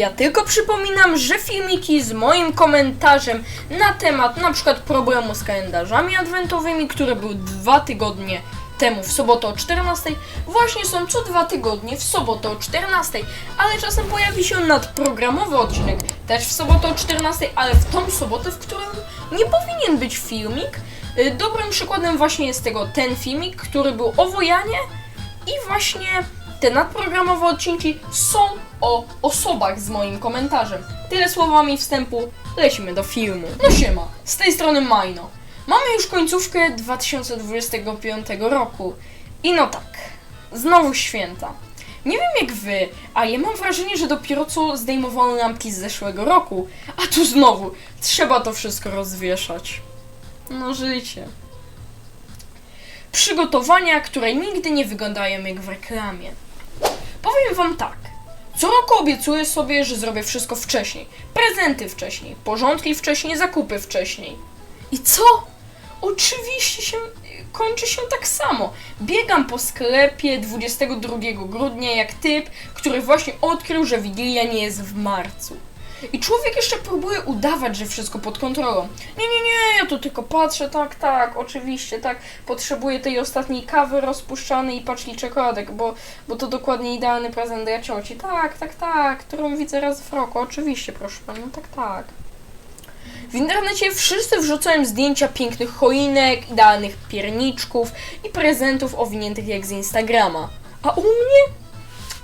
Ja tylko przypominam, że filmiki z moim komentarzem na temat na przykład problemu z kalendarzami adwentowymi, który był dwa tygodnie temu w sobotę o 14, właśnie są co dwa tygodnie w sobotę o 14, ale czasem pojawi się nadprogramowy odcinek też w sobotę o 14, ale w tą sobotę, w którym nie powinien być filmik. Y, Dobrym przykładem właśnie jest tego ten filmik, który był o Wojanie i właśnie te nadprogramowe odcinki są o osobach z moim komentarzem. Tyle słowami wstępu, lecimy do filmu. No siema, z tej strony Majno. Mamy już końcówkę 2025 roku. I no tak, znowu święta. Nie wiem jak wy, a ja mam wrażenie, że dopiero co zdejmowano lampki z zeszłego roku, a tu znowu trzeba to wszystko rozwieszać. No życie. Przygotowania, które nigdy nie wyglądają jak w reklamie. Powiem wam tak. Co roku obiecuję sobie, że zrobię wszystko wcześniej. Prezenty wcześniej, porządki wcześniej, zakupy wcześniej. I co? Oczywiście się kończy się tak samo. Biegam po sklepie 22 grudnia jak typ, który właśnie odkrył, że Wigilia nie jest w marcu. I człowiek jeszcze próbuje udawać, że wszystko pod kontrolą. Nie, nie, nie, ja tu tylko patrzę, tak, tak, oczywiście, tak. Potrzebuję tej ostatniej kawy rozpuszczanej i paczki czekoladek, bo, bo to dokładnie idealny prezent dla cioci. Tak, tak, tak, którą widzę raz w roku. Oczywiście, proszę panią, tak, tak. W internecie wszyscy wrzucają zdjęcia pięknych choinek, idealnych pierniczków i prezentów owiniętych jak z Instagrama. A u mnie?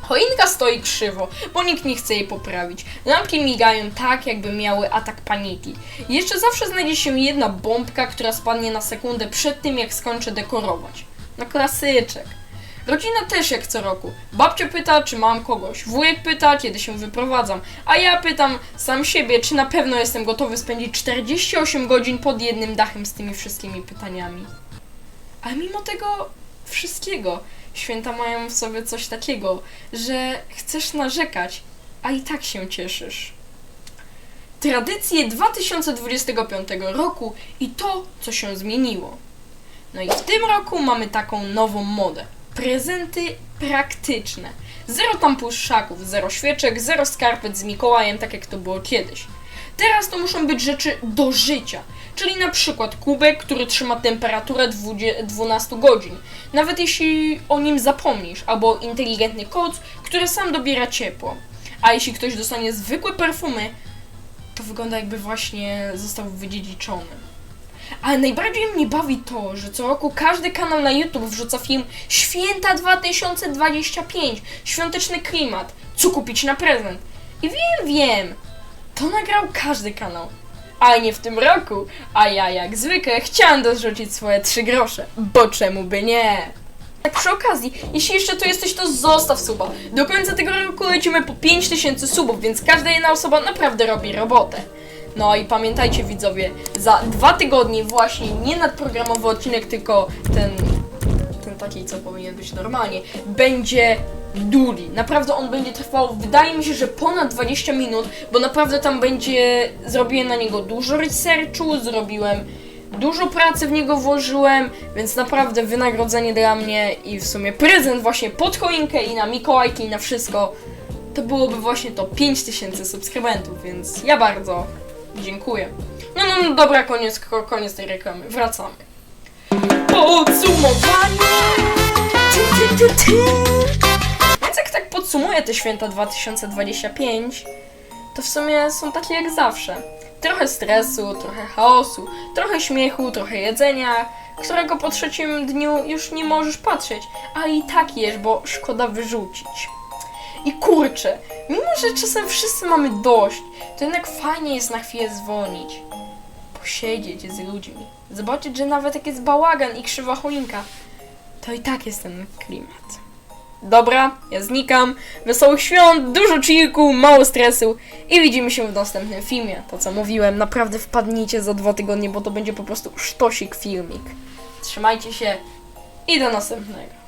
Choinka stoi krzywo, bo nikt nie chce jej poprawić. Lampki migają tak, jakby miały atak paniki. Jeszcze zawsze znajdzie się jedna bombka, która spadnie na sekundę przed tym, jak skończę dekorować. No klasyczek. Rodzina też jak co roku. Babcia pyta, czy mam kogoś. Wujek pyta, kiedy się wyprowadzam. A ja pytam sam siebie, czy na pewno jestem gotowy spędzić 48 godzin pod jednym dachem z tymi wszystkimi pytaniami. A mimo tego wszystkiego, święta mają w sobie coś takiego, że chcesz narzekać, a i tak się cieszysz. Tradycje 2025 roku i to, co się zmieniło. No i w tym roku mamy taką nową modę. Prezenty praktyczne. Zero tam puszczaków, zero świeczek, zero skarpet z Mikołajem, tak jak to było kiedyś. Teraz to muszą być rzeczy do życia, czyli na przykład kubek, który trzyma temperaturę 20 12 godzin, nawet jeśli o nim zapomnisz, albo inteligentny koc, który sam dobiera ciepło. A jeśli ktoś dostanie zwykłe perfumy, to wygląda jakby właśnie został wydziedziczony. Ale najbardziej mnie bawi to, że co roku każdy kanał na YouTube wrzuca film Święta 2025, świąteczny klimat, co kupić na prezent. I wiem, wiem, to nagrał każdy kanał. Ale nie w tym roku, a ja jak zwykle chciałam dorzucić swoje trzy grosze, bo czemu by nie? Tak przy okazji, jeśli jeszcze tu jesteś, to zostaw suba. Do końca tego roku lecimy po 5000 subów, więc każda jedna osoba naprawdę robi robotę. No i pamiętajcie widzowie, za dwa tygodnie właśnie nie nadprogramowy odcinek, tylko ten, ten taki, co powinien być normalnie, będzie długi. Naprawdę on będzie trwał, wydaje mi się, że ponad 20 minut, bo naprawdę tam będzie, zrobiłem na niego dużo researchu, zrobiłem Dużo pracy w niego włożyłem, więc naprawdę wynagrodzenie dla mnie i w sumie prezent właśnie pod choinkę i na Mikołajki i na wszystko. To byłoby właśnie to 5000 subskrybentów, więc ja bardzo dziękuję. No, no, no dobra, koniec, ko- koniec tej reklamy. Wracamy. Podsumowanie! Więc jak tak podsumuję te święta 2025, to w sumie są takie jak zawsze. Trochę stresu, trochę chaosu, trochę śmiechu, trochę jedzenia, którego po trzecim dniu już nie możesz patrzeć, ale i tak jesz, bo szkoda wyrzucić. I kurczę, mimo że czasem wszyscy mamy dość, to jednak fajnie jest na chwilę dzwonić, posiedzieć z ludźmi, zobaczyć, że nawet jak jest bałagan i krzywa choinka, to i tak jest ten klimat. Dobra, ja znikam. Wesołych świąt, dużo chillku, mało stresu i widzimy się w następnym filmie. To co mówiłem, naprawdę wpadnijcie za dwa tygodnie, bo to będzie po prostu sztosik filmik. Trzymajcie się i do następnego.